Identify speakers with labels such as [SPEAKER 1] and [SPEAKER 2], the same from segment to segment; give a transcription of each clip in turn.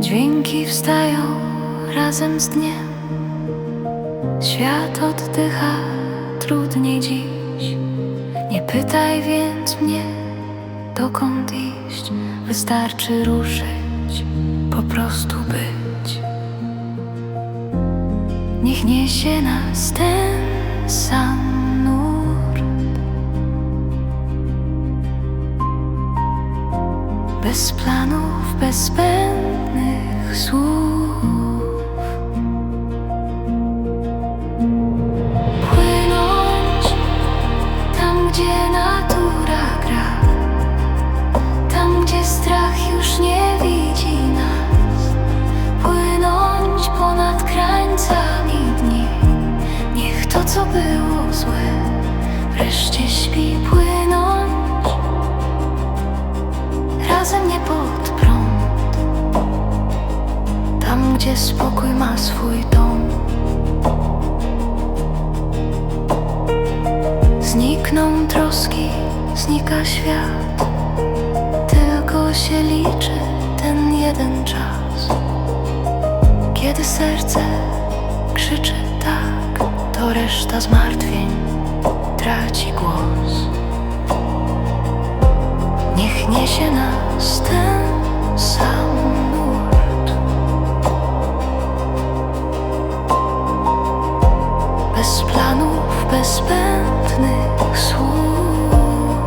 [SPEAKER 1] Dźwięki wstają razem z dniem. Świat oddycha trudniej dziś. Nie pytaj więc mnie, dokąd iść. Wystarczy ruszyć, po prostu być. Niech niesie nas ten sam nurt. Bez planów, bez zbędnych słów. Co było złe, wreszcie śpi. Płynąć razem nie pod prąd, tam, gdzie spokój ma swój dom. Znikną troski, znika świat Tylko się liczy ten jeden czas Kiedy serce krzyczy Reszta zmartwień traci głos. Niech niesie nas ten sam nurt. Bez planów, bez zbędnych słów.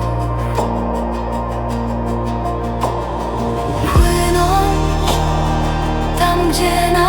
[SPEAKER 1] Płynąć tam, gdzie natura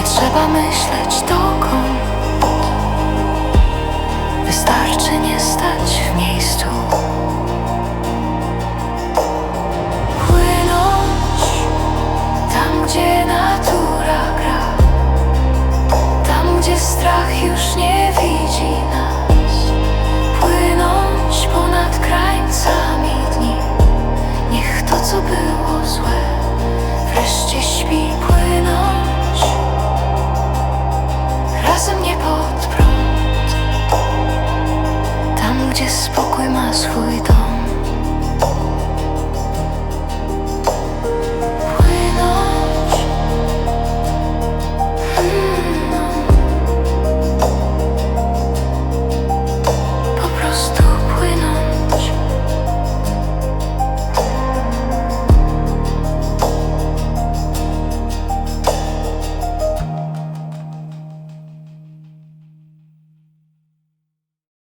[SPEAKER 1] Nie trzeba myśleć dokąd. Wystarczy nie stać w miejscu. Płynąć tam, gdzie natura gra. Tam, gdzie strach już nie